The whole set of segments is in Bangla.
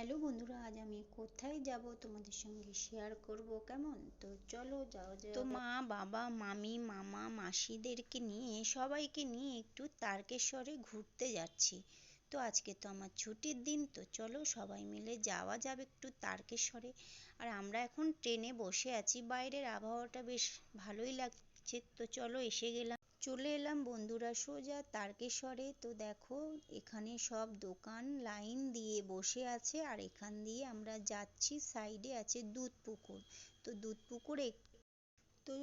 হ্যালো বন্ধুরা, আজ আমি কোথায় যাব তোমাদের সঙ্গে শেয়ার করব, কেমন? তো চলো যাও যাও তো মা, বাবা, মামি, মামা, মাসিদেরকে নিয়ে, সবাইকে নিয়ে একটু তারকেশ্বরে ঘুরতে যাচ্ছি। তো আজকে তো আমার ছুটির দিন, তো চলো সবাই মিলে যাওয়া যাবে একটু তারকেশ্বরে। আর আমরা এখন ট্রেনে বসে আছি, বাইরের আবহাওয়াটা বেশ ভালোই লাগছে, তো চলো এসে গেলাম। চলে এলাম বন্ধুরা সোজা তারকেশ্বরে। তো দেখো, এখানে সব দোকান লাইন দিয়ে বসে আছে আর এখান দিয়ে আমরা যাচ্ছি সাইডে আছে দুধ পুকুর। তো দুধ পুকুরে তো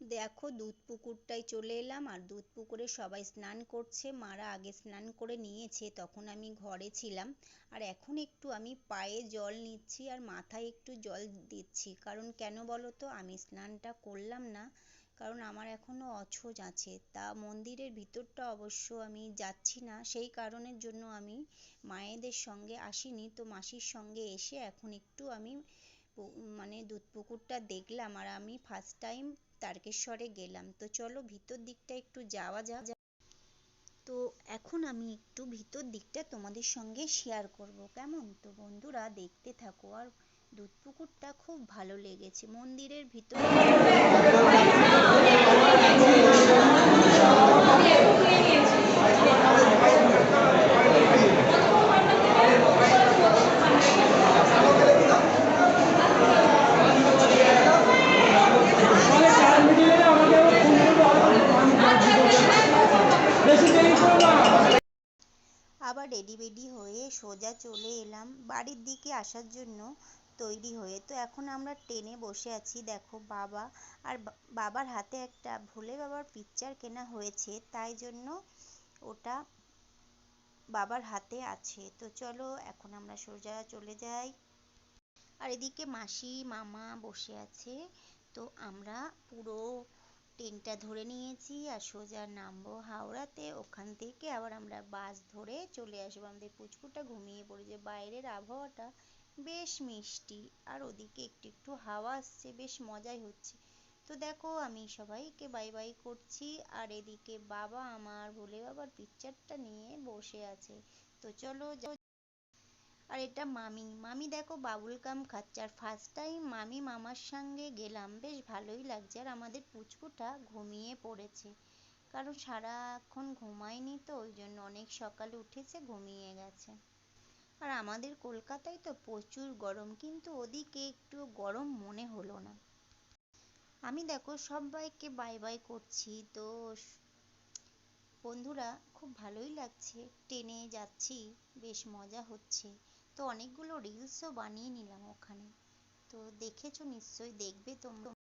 দেখো, দুধ পুকুরটায় চলে এলাম আর দুধ পুকুরে সবাই স্নান করছে। মারা আগে স্নান করে নিয়েছে, তখন আমি ঘরে ছিলাম। আর এখন একটু আমি পায়ে জল নিচ্ছি আর মাথায় একটু জল দিচ্ছি। কারণ কেন বলো তো, আমি স্নানটা করলাম না। কারণ আমার এখনও অছুজ আছে। তা মন্দিরের ভিতরটা অবশ্য আমি যাচ্ছি না, সেই কারণের জন্য আমি মায়েদের সঙ্গে আসিনি। তো মাসির সঙ্গে এসে এখন একটু আমি মানে দুধ পুকুরটা দেখলাম আর আমি ফার্স্ট টাইম তারকেশ্বরে গেলাম। তো চলো ভিতর দিকটা একটু যাওয়া যাক। তো এখন আমি একটু ভিতর দিকটা তোমাদের সঙ্গে শেয়ার করব। কেমন? তো বন্ধুরা দেখতে থাকো। আর দুধ পুকুরটা খুব ভালো লেগেছে। মন্দিরের ভিতরে আবার রেডি বেডি হয়ে সোজা চলে এলাম। বাড়ির দিকে আসার জন্য তৈরি হয়ে। তো এখন আমরা ট্রেনে বসে আছি, দেখো বাবা। আর বাবার হাতে একটা ভোলে বাবার পিকচার কেনা হয়েছে, তাই জন্য ওটা বাবার হাতে আছে। তো চলো এখন আমরা সোজা চলে যাই। আর এদিকে মাসি, মামা বসে আছে। তো আমরা পুরো ট্রেনটা ধরে নিয়েছি আর সোজা নামবো হাওড়াতে। ওখান থেকে আবার আমরা বাস ধরে চলে আসব। আমাদের পুচকুটা ঘুমিয়ে পড়েছে। বাইরের আবহাওয়াটা বেশ মিষ্টি আর ওদিকে একটু একটু হাওয়া আসছে, বেশ মজাই হচ্ছে। তো দেখো আমি সবাইকে বাই বাই করছি। আর এদিকে বাবা আমার ভোলে বাবার পিকচারটা নিয়ে বসে আছে। তো চলো আর এটা মামি। মামি দেখো বাবুল গাম খাচ্ছে। আর ফার্স্ট টাইম মামি মামার সঙ্গে গেলাম। বেশ ভালোই লাগছে। আর আমাদের পুচকুটা ঘুমিয়ে পড়েছে। কারণ সারাক্ষণ ঘুমায়নি তো, ওই জন্য অনেক সকালে উঠেছে, ঘুমিয়ে গেছে। আর আমাদের কলকাতায় তো প্রচুর গরম, কিন্তু ওদিকে একটু গরম মনে হলো না। আমি দেখো সবাইকে বাই বাই করছি। তো বন্ধুরা, খুব ভালোই লাগছে। ট্রেনে যাচ্ছি, বেশ মজা হচ্ছে। তো অনেকগুলো রিলসও বানিয়ে নিলাম ওখানে। তো দেখেছ নিশ্চয়ই দেখবে তোমরা।